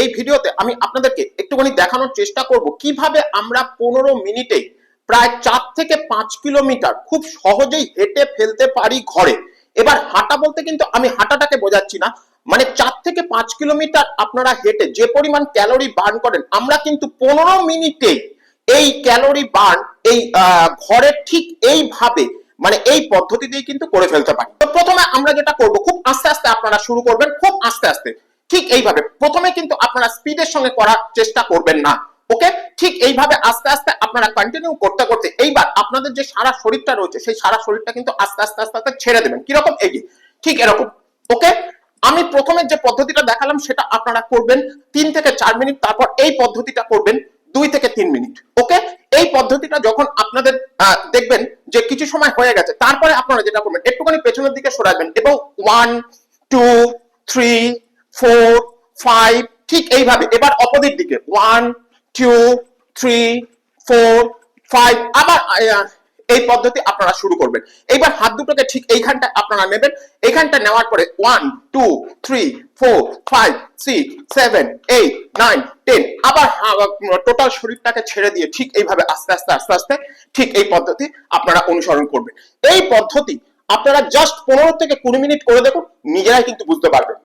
এই ভিডিওতে আমি আপনাদেরকে একটুখানি দেখানোর চেষ্টা করব কীভাবে আমরা পনেরো মিনিটে প্রায় চার থেকে পাঁচ কিলোমিটার খুব সহজেই হেঁটে ফেলতে পারি ঘরে। এবার হাঁটা বলতে কিন্তু আমি হাঁটাটাকে বোঝাচ্ছি না। মানে চার থেকে পাঁচ কিলোমিটার আপনারা হেঁটে যে পরিমাণ ক্যালোরি বার্ন করেন, আমরা কিন্তু পনেরো মিনিটে এই ক্যালোরি বার্ন এই ঘরে ঠিক এইভাবে মানে এই পদ্ধতি দিয়ে কিন্তু করে ফেলতে পারি। তো প্রথমে আমরা যেটা করব, খুব আস্তে আস্তে আপনারা শুরু করবেন, খুব আস্তে আস্তে। ঠিক এইভাবে। প্রথমে কিন্তু আপনারা স্পিডের সঙ্গে করার চেষ্টা করবেন না ওকে ঠিক এইভাবে আস্তে আস্তে আপনারা কন্টিনিউ করতে করতে এইবার আপনাদের যে সারা শরীরটা রয়েছে সেই সারা শরীরটা কিন্তু আস্তে আস্তে আস্তে আস্তে ছেড়ে দেবেন। কীরকম? এই যে, ঠিক এরকম ওকে আমি প্রথমে যে পদ্ধতিটা দেখালাম সেটা আপনারা করবেন তিন থেকে চার মিনিট তারপর এই পদ্ধতিটা করবেন দুই থেকে তিন মিনিট ওকে এই পদ্ধতিটা যখন আপনাদের দেখবেন যে কিছু সময় হয়ে গেছে তারপরে আপনারা যেটা করবেন একটুখানি পেছনের দিকে সরাবেন এবং one two three four five ঠিক এইভাবে। এবার অপোজিট দিকে। One two three four five আবার এই পদ্ধতি আপনারা শুরু করবেন। এইবার হাত দুটোকে ঠিক এইখানটা আপনারা নেবেন। এইখানটা নেওয়ার পরে one two three four five six seven eight nine ten আবার টোটাল শরীরটাকে ছেড়ে দিয়ে ঠিক এইভাবে আস্তে আস্তে আস্তে আস্তে ঠিক এই পদ্ধতি আপনারা অনুসরণ করবেন। এই পদ্ধতি আপনারা জাস্ট পনেরো থেকে কুড়ি মিনিট করে দেখুন, নিজেরাই কিন্তু বুঝতে পারবেন।